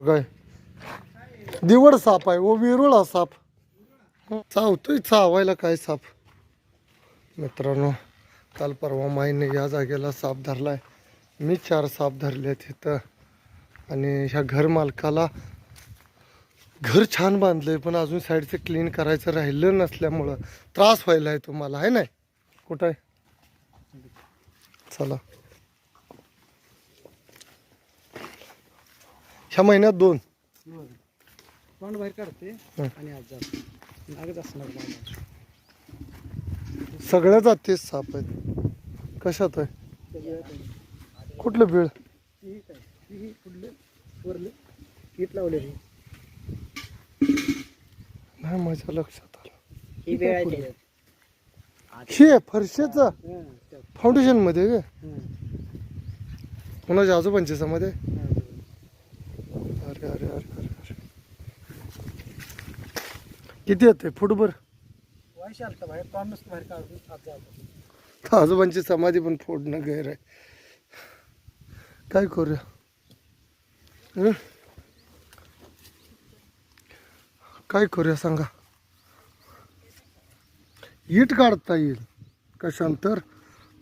काय? दिवड साप आहे ओ विरुळा साप. चावतोय चावायला काय साप? मित्रांनो काल परवा माईने या जागेला साप धरलाय. मी चार साप धरले तिथं आणि ह्या घर मालकाला घर छान बांधलंय पण अजून साईडचं क्लीन करायचं राहिलं नसल्यामुळं त्रास व्हायला आहे तुम्हाला आहे नाही? कुठं आहे? चला. ह्या महिन्यात दोन. तोंड बाहेर काढते हं. आणि आज जाते. असणार. सगळ्या जातीच साप आहेत. कशात आहे. कुठलं बीळ? कुठलं? वरलं. लावलेली नाही माझ्या लक्षात आलं. ही वेळ आहे? फरशेचं? फाउंडेशनमध्ये का? कोणाच्या आजोबांच्या मध्ये किती येते फुटभर वायशी आलता बाहेर तोंड नुसतं बाहेर काढून आज जातो. आजोबांची समाधी पण फोडणं गैर आहे. काय करूया? हं? काय करूया सांगा? ईट काढता येईल कशांतर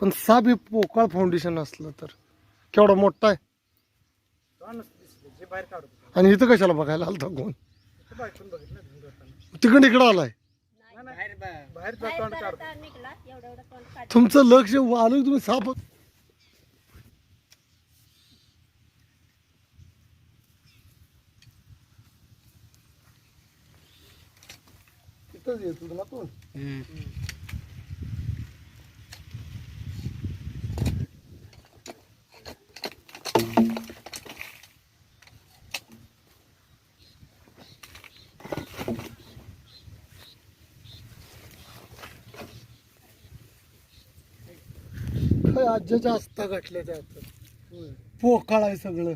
पण हे पोकळ फाउंडेशन असलं तर. केवढा मोठा आहे? दिसलं जे बाहेर आणि इथं कशाला बघायला आलता कोण? इथं बाहेर पण बघितलं धुंड होताना. तिकडे इकडं आलाय. बाहेर बाहेर तोंड काढतो निघला एवढं एवढं तोंड काढ तुमचं लक्ष आलं की तुम्ही साप येतो ना तू आज्याच्या आस्था गाठल्या त्यात पोकाळ आहे सगळं.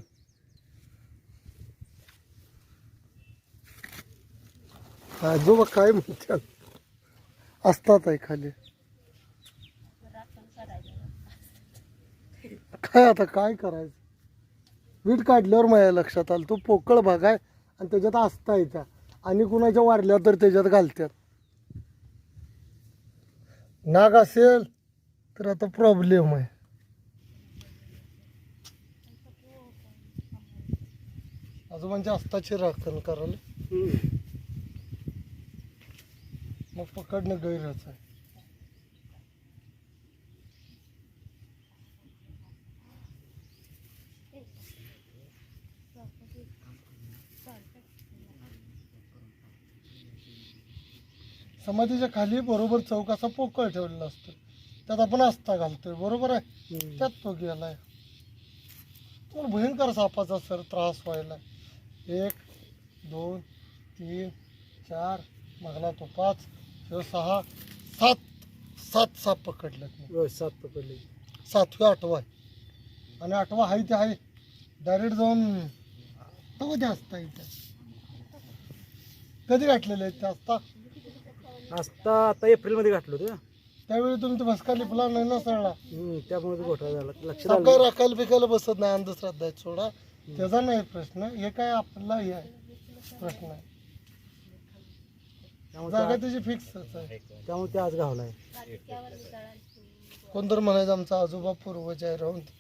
आजोबा काय म्हणतात? असतात आहे खाली. काय आता काय करायचं? वीट काढल्यावर माझ्या लक्षात आलं. तो पोकळ भाग आहे आणि त्याच्यात आस्था येत्या आणि कुणाच्या वाढल्या तर त्याच्यात घालतात नाग असेल तर आता प्रॉब्लेम आहे. आजोबांच्या आस्ताची राखण करायला. मग पकडणं गैरच आहे. समाधीच्या खाली बरोबर चौक असा पोकळ ठेवलेला असतो. त्यात आपण आस्था घालतोय बरोबर आहे? त्यात तो गेलाय. पण भयंकर सापाचा सर त्रास व्हायला. एक दोन तीन चार मागला तो पाच ह्यो सहा सात सात साप होय, सात पकडले. सातवा आठवा आहे. आणि आठवा आहे ते आहे. डायरेक्ट जाऊन तो कधी असता इथे. कधी गाठलेले आहेत ते असता आस्था आता एप्रिलमध्ये घातलं होतं. त्यावेळी तुमचं भस्का लिपला नाही ना हम्म, त्यामुळे तो घोटाळा झाला. लक्षात आलं राखायला पिकायला बसत नाही अंधश्रद्धा आहेत सोडा. त्याचा नाही प्रश्न हे काय आपला हे आहे? प्रश्न आहे. त्यामुळे जागा ते- त्याची फिक्सच आहे. त्यामुळे ते आज घावलाय कोणतर म्हणायचं आमचा आजोबा पूर्वज आहे राहून दे.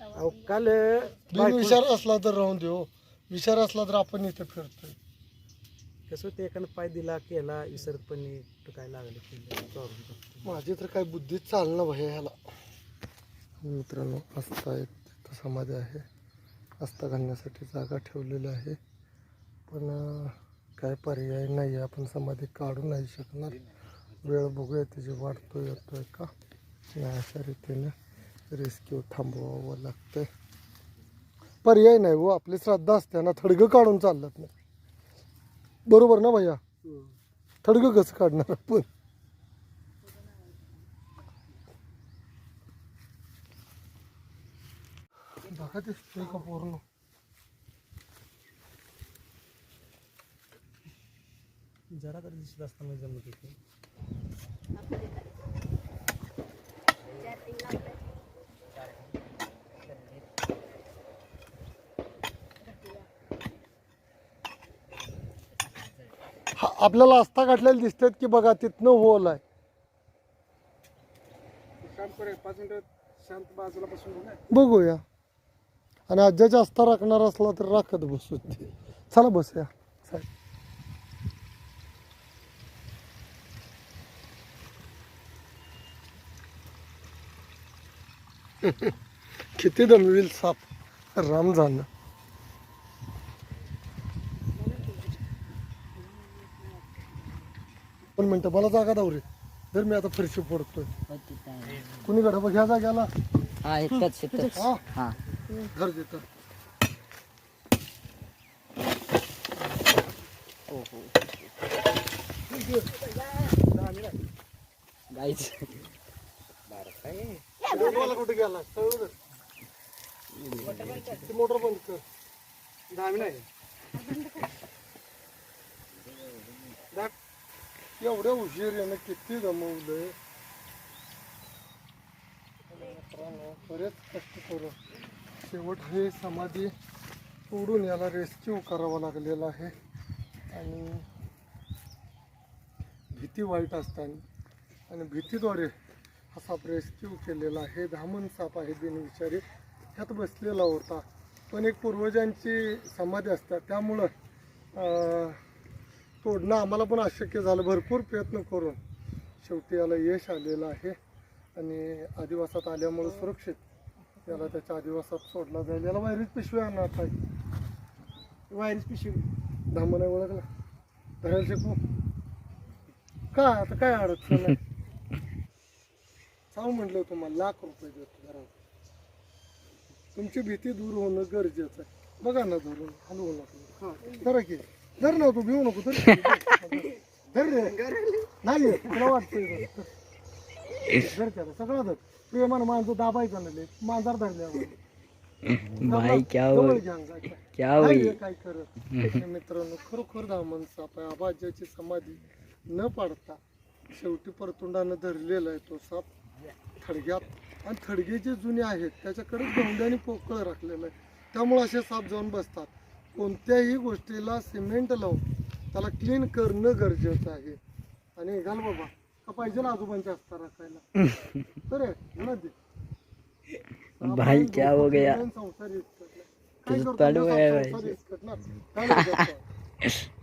अहो, काल बिन बायको- विचार असला तर राहून देऊ विचार असला तर आपण इथे फिरतोय. कसं ते एकानं पाय दिला केला विसरत पण नाही, कुठं काय लागलं केलं. माझी तर काय बुद्धीच चालणं भय ह्याला. मित्रांनो आस्था एक तिथं समाधी आहे. आस्था घालण्यासाठी जागा ठेवलेली आहे. पण काय पर्याय नाही आहे. आपण समाधी काढू नाही शकणार. वेळ बघूया त्याची वाढतो येतोय का? नाही अशा रीतीने रेस्क्यू थांबवावं लागतंय. पर्याय नाही हो आपली श्रद्धा असते ना थडगं काढून चालत नाही बरोबर ना भैया? थडगं कसं काढणार आपण? बघा दिसतोय का पूर्ण जरा तरी दिसत असताना जमत होते. हा आपल्याला आस्था गाठलेले दिसतात की बघा तिथनं होल आहे. काम करूया पाच मिनिटं शांत बाजूला बसून बघा बघूया. आणि आज्याची आस्था राखणार असला तर राखत बसू ते. चला बसूया. साहेब किती दमविल साप. राम जाणं दोन मिनटं मला जागा दावरे जर मी आता फरशी फोडतोय. कुणी गडा बघ ह्या जाग्याला. हा हा. हा. घर देतं गाईच मोटरवाला कुठे गेला? मोटर बंद कर. दहा मिनिट एवढ्या उशीर यानं किती जमवलंय बरेच कष्ट करून शेवट हे समाधी सोडून याला रेस्क्यू करावा लागलेला आहे. आणि भीती वाईट असताना आणि भीतीद्वारे हा साप रेस्क्यू केलेला आहे. धामण साप आहे बिनविचारी ह्यात बसलेला होता. पण एक पूर्वजांची समाधी असतात त्यामुळं तोडणं आम्हाला पण अशक्य झालं. भरपूर प्रयत्न करून शेवटी याला यश आलेलं आहे. आणि आदिवासात आल्यामुळं सुरक्षित याला त्याच्या आदिवासात सोडला जाईल. याला वायरीच पिशवी आणणार आहे वायरीच पिशवी. आहे ओळखला. धरायला शिकू. का आता काय अडचण आहे? सांग म्हटलं तुम्हाला लाख रुपये देतो घरात. तुमची भीती दूर होणं गरजेचं आहे. बघा ना धरून हलवू नको. धरा की. धर ना तू भिवू नको धर. धर रे. नाही तुला वाटतंय का? धर त्याला सगळं धर. प्रेमानं माणसं दाबायचं ना लय. मांजर धरल्यावर भाई क्या. क्या काय हुई? काय करत मित्रांनो खरोखर दामन साप आहे आबाजाची समाधी न पाडता शेवटी परतुंडानं धरलेला आहे तो साप थडग्यात. आणि थडगे जे जुने आहेत त्याच्याकडे गवंड्याने पोकळ राखलेलं आहे. त्यामुळे असे साप जाऊन बसतात. कोणत्याही गोष्टीला सिमेंट लावून त्याला क्लीन करणं गरजेचं आहे आणि घाल बाबा का पाहिजे ना आजोबांच्या हस्ता राखायला तर आहे, ना दे. भाई, क्या हो गया? संसार इस्कटला. काय तुझं करतो? तळू उद्या आहे संसार भाई. इस्कटणार. काय नाही करतो?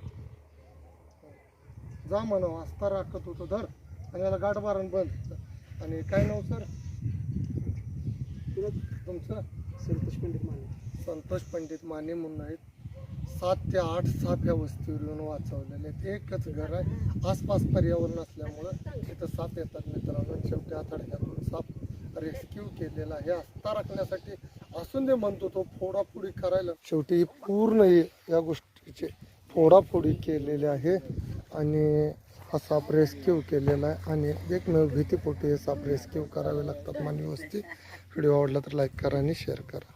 जा म्हणा आस्था राखत होतो धर आणि याला गाठ मारण बंद आणि काय नाव सर तुमचं संतोष पंडित माने संतोष पंडित माने म्हणून आहेत सात ते आठ साप या वस्तीवर येऊन वाचवलेले आहेत. एकच घर आहे. आसपास पर्यावरण असल्यामुळं तिथं साप येतात मित्रांनो. शेवटी आथडक्यातून साप रेस्क्यू केलेला आहे. आस्था राखण्यासाठी असून दे म्हणतो तो फोडाफोडी करायला. शेवटी ही पूर्ण हे- या गोष्टीचे फोडाफोडी केलेले आहे आणि हा साप रेस्क्यू केलेला आहे. आणि एकमेव भीतीपोटी हे साप रेस्क्यू करावे लागतात मानवी वस्ती. व्हिडिओ आवडला तर लाईक करा आणि शेअर करा.